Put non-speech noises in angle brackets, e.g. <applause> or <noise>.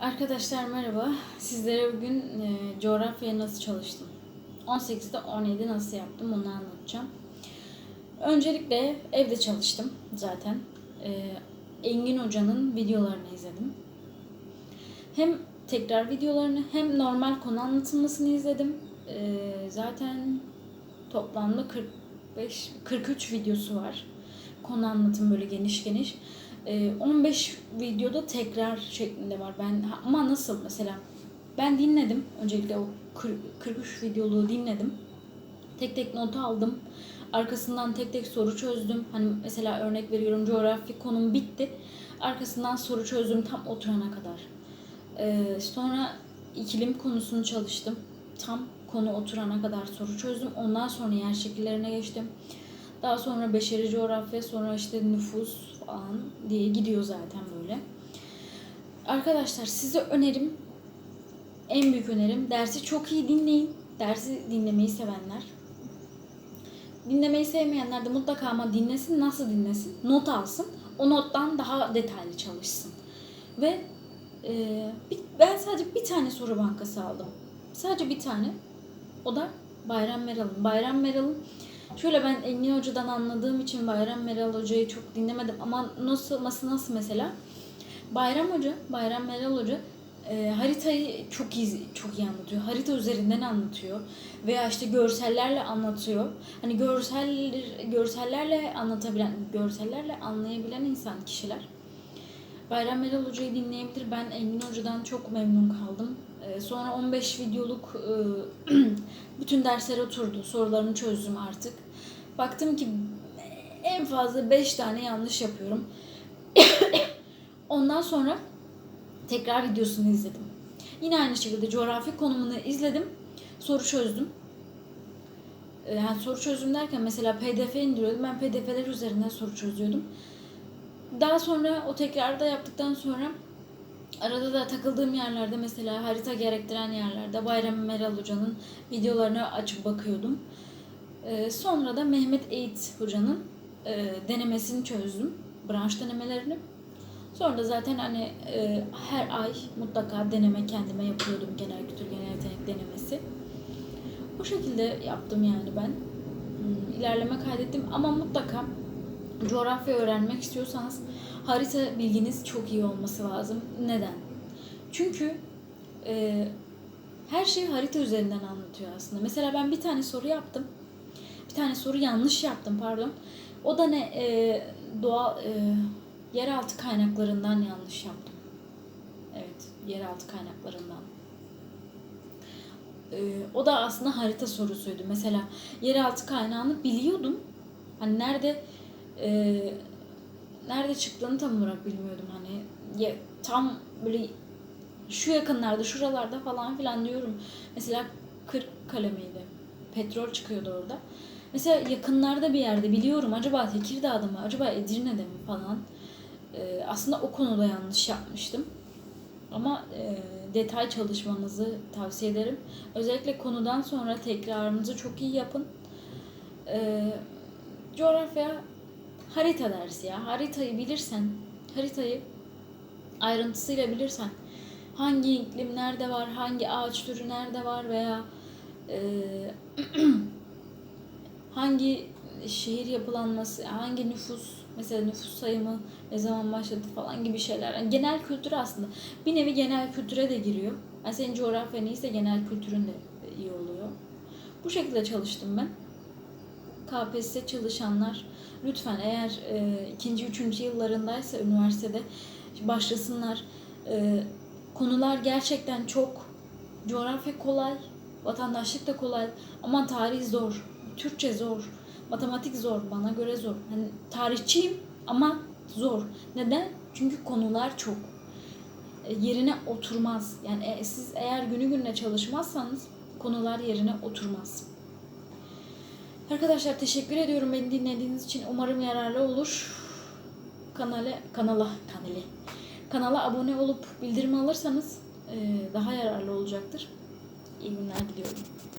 Arkadaşlar merhaba. Sizlere bugün e, coğrafyaya nasıl çalıştım? 18'de 17 nasıl yaptım onu anlatacağım. Öncelikle evde çalıştım zaten. E, Engin Hoca'nın videolarını izledim. Hem tekrar videolarını hem normal konu anlatılmasını izledim. E, zaten toplamda 45 43 videosu var. Konu anlatım böyle geniş geniş. Ee, 15 videoda tekrar şeklinde var. Ben ama nasıl mesela ben dinledim. Öncelikle o 40 43 videoluğu dinledim. Tek tek not aldım. Arkasından tek tek soru çözdüm. Hani mesela örnek veriyorum coğrafi konum bitti. Arkasından soru çözdüm tam oturana kadar. Ee, sonra ikilim konusunu çalıştım. Tam konu oturana kadar soru çözdüm. Ondan sonra yer şekillerine geçtim. Daha sonra beşeri coğrafya, sonra işte nüfus falan diye gidiyor zaten böyle. Arkadaşlar size önerim, en büyük önerim dersi çok iyi dinleyin. Dersi dinlemeyi sevenler. Dinlemeyi sevmeyenler de mutlaka ama dinlesin. Nasıl dinlesin? Not alsın. O nottan daha detaylı çalışsın. Ve e, ben sadece bir tane soru bankası aldım. Sadece bir tane. O da Bayram Meral'ın. Bayram Meral'ın Şöyle ben Engin Hoca'dan anladığım için Bayram Meral Hoca'yı çok dinlemedim ama nasıl nasıl nasıl mesela Bayram Hoca, Bayram Meral Hoca e, haritayı çok iyi çok iyi anlatıyor. Harita üzerinden anlatıyor veya işte görsellerle anlatıyor. Hani görsel görsellerle anlatabilen, görsellerle anlayabilen insan kişiler. Bayram Meral Hoca'yı dinleyebilir. Ben Engin Hoca'dan çok memnun kaldım. Ee, sonra 15 videoluk e, <clears throat> bütün dersler oturdu. Sorularını çözdüm artık. Baktım ki en fazla 5 tane yanlış yapıyorum. <clears throat> Ondan sonra tekrar videosunu izledim. Yine aynı şekilde coğrafi konumunu izledim. Soru çözdüm. Ee, Yani soru çözdüm derken mesela pdf indiriyordum. Ben pdf'ler üzerinden soru çözüyordum. Daha sonra o tekrarda yaptıktan sonra arada da takıldığım yerlerde mesela harita gerektiren yerlerde Bayram Meral Hoca'nın videolarını açıp bakıyordum. Ee, sonra da Mehmet Eğit Hoca'nın e, denemesini çözdüm. Branş denemelerini. Sonra da zaten hani e, her ay mutlaka deneme kendime yapıyordum genel kültür genel yetenek denemesi. Bu şekilde yaptım yani ben. Hmm, ilerleme kaydettim ama mutlaka coğrafya öğrenmek istiyorsanız harita bilginiz çok iyi olması lazım. Neden? Çünkü e, her şey harita üzerinden anlatıyor aslında. Mesela ben bir tane soru yaptım. Bir tane soru yanlış yaptım pardon. O da ne? E, doğal e, yeraltı kaynaklarından yanlış yaptım. Evet, yeraltı kaynaklarından. E, o da aslında harita sorusuydu. Mesela yeraltı kaynağını biliyordum. Hani nerede e, nerede çıktığını tam olarak bilmiyordum hani. Ya, tam böyle şu yakınlarda şuralarda falan filan diyorum. Mesela kırk kalemiydi petrol çıkıyordu orada. Mesela yakınlarda bir yerde biliyorum acaba Tekirdağ'da mı acaba Edirne'de mi falan. E, aslında o konuda yanlış yapmıştım. Ama e, detay çalışmanızı tavsiye ederim. Özellikle konudan sonra tekrarınızı çok iyi yapın. E, coğrafya harita dersi ya. Haritayı bilirsen, haritayı ayrıntısıyla bilirsen hangi iklim nerede var, hangi ağaç türü nerede var veya e, <clears throat> hangi şehir yapılanması, hangi nüfus, mesela nüfus sayımı ne zaman başladı falan gibi şeyler. Yani genel kültür aslında. Bir nevi genel kültüre de giriyor. Yani senin coğrafyan iyiyse genel kültürün de iyi oluyor. Bu şekilde çalıştım ben. KPSS çalışanlar lütfen eğer e, ikinci, üçüncü yıllarındaysa üniversitede başlasınlar. E, konular gerçekten çok. Coğrafya kolay, vatandaşlık da kolay ama tarih zor, Türkçe zor, matematik zor, bana göre zor. Hani tarihçiyim ama zor. Neden? Çünkü konular çok. E, yerine oturmaz. Yani e, siz eğer günü gününe çalışmazsanız konular yerine oturmaz. Arkadaşlar teşekkür ediyorum beni dinlediğiniz için. Umarım yararlı olur. Kanala kanala kanali kanala abone olup bildirim alırsanız daha yararlı olacaktır. İyi günler diliyorum.